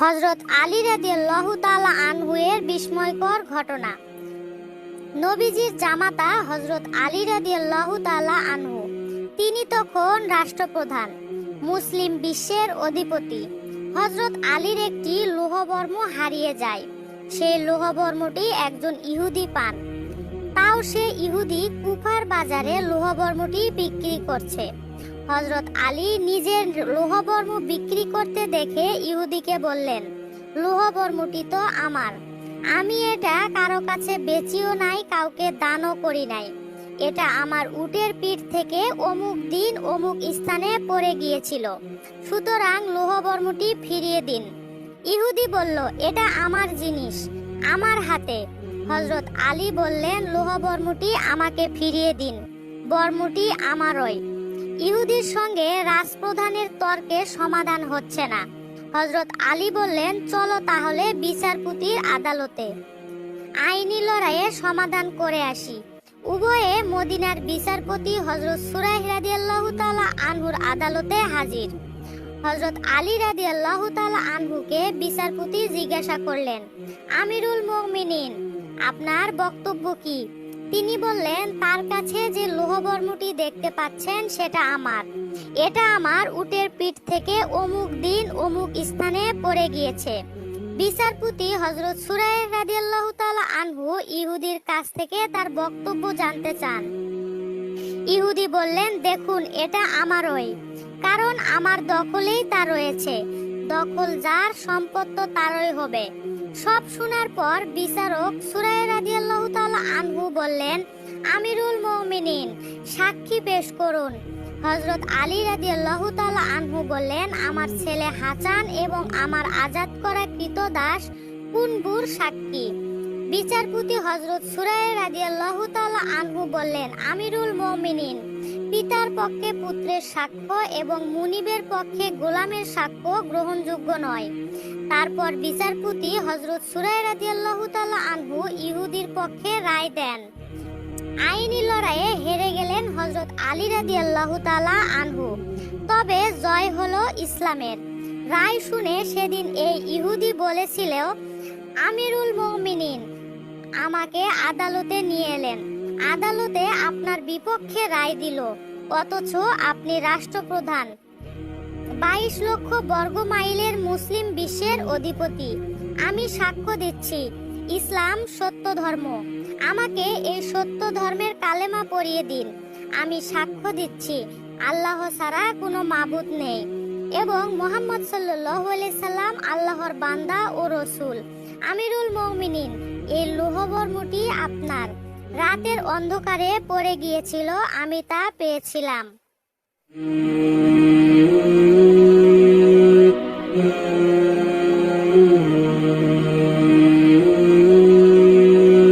হজরত আলী রাদিয়াল্লাহু তাআলা আনহুয়ের বিস্ময়কর ঘটনা। নবীজির জামাতা হজরত আলী রাদিয়াল্লাহু তাআলা আনহু। তিনি তখন রাষ্ট্রপ্রধান, মুসলিম বিশ্বের অধিপতি। হজরত আলীর একটি লোহবর্ম হারিয়ে যায়। সেই লোহবর্মটি একজন ইহুদি পান। তাও সে ইহুদি কুফার বাজারে লোহবর্মটি বিক্রি করছে। হজরত আলী নিজের লোহবর্ম বিক্রি করতে দেখে ইহুদিকে বললেন, লোহবর্মটি তো আমার। আমি এটা কারও কাছে বেচিও নাই, কাউকে দানও করি নাই। এটা আমার উটের পিঠ থেকে অমুক দিন অমুক স্থানে পড়ে গিয়েছিল। সুতরাং লোহবর্মটি ফিরিয়ে দিন। ইহুদি বলল, এটা আমার জিনিস, আমার হাতে। হজরত আলী বললেন, লোহবর্মটি আমাকে ফিরিয়ে দিন, বর্মটি আমারই। ইহুদির সঙ্গে রাজপ্রধানের তর্কে সমাধান হচ্ছে না। হজরত আলী বললেন, চলো তাহলে বিচারপতির আদালতে। আইনি লড়াইয়ে সমাধান করে আসি। উভয়ে মদিনার বিচারপতি হজরত সুরাই রাদিয়াল্লাহু তাআলা আনহুর আদালতে হাজির। হজরত আলী রাদিয়াল্লাহু তাআলা আনহুকে বিচারপতি জিজ্ঞাসা করলেন, আমিরুল মুমিনিন, আপনার বক্তব্য কি? তিনি বললেন, তার কাছে যে লোহবর্মটি দেখতে পাচ্ছেন, সেটা আমার। এটা আমার উটের পিঠ থেকে অমুক দিন অমুক স্থানে পড়ে গিয়েছে। বিচারপতি হজরত সুরাই রাদিয়াল্লাহু তাআলা আনহু ইহুদির কাছ থেকে তার বক্তব্য জানতে চান। ইহুদি বললেন, দেখুন, এটা আমারই, কারণ আমার দখলেই তা রয়েছে। দখল যার সম্পদ তো তারই হবে। সব শোনার পর বিচারক সুরাই রাদিয়াল্লাহু আনহু বললেন, আমিরুল মুমিনিন, সাক্ষী পেশ করুন। হজরত আলী রাদিয়াল্লাহু তাআলা আনহু বললেন, আমার ছেলে হাসান এবং আমার আজাদ করা কৃতদাস কুনবুর সাক্ষী। বিচারপতি হজরত সুরাই রাদিয়াল্লাহু তাআলা আনহু বললেন, আমিরুল মুমিনিন পিতার পক্ষে পুত্রের সাক্ষ্য এবং মুনিবের পক্ষে গোলামের সাক্ষ্য গ্রহণযোগ্য নয়। তারপর বিচারপতি হজরত সুরাই তাআলা আনহু ইহুদির পক্ষে রায় দেন। আইনি লড়াইয়ে হেরে গেলেন হজরত আলী রাদিয়াল্লাহু তাআলা আনহু। তবে জয় হলো ইসলামের। রায় শুনে সেদিন এই ইহুদি বলেছিল আমিরুল মুমিনিন, আমাকে আদালতে নিয়ে এলেন। আদালতে আপনার বিপক্ষে রায় দিল, অথচ আপনি রাষ্ট্রপ্রধান। বাইশ লক্ষ বর্গ মাইলের মুসলিম বিশ্বের অধিপতি। আমি সাক্ষ্য দিচ্ছি, ইসলাম সত্য ধর্ম। আমাকে এই সত্য ধর্মের কালেমা পড়িয়ে দিন। আমি সাক্ষ্য দিচ্ছি, আল্লাহ ছাড়া কোনো মাবুদ নেই। এবং মোহাম্মদ সাল্লাহ সাল্লাম আল্লাহর বান্দা ও রসুল। আমিরুল মৌমিনিন, এই লোহবর্মটি আপনার। রাতের অন্ধকারে পড়ে গিয়েছিল আমি তা পেয়েছিলাম Thank you.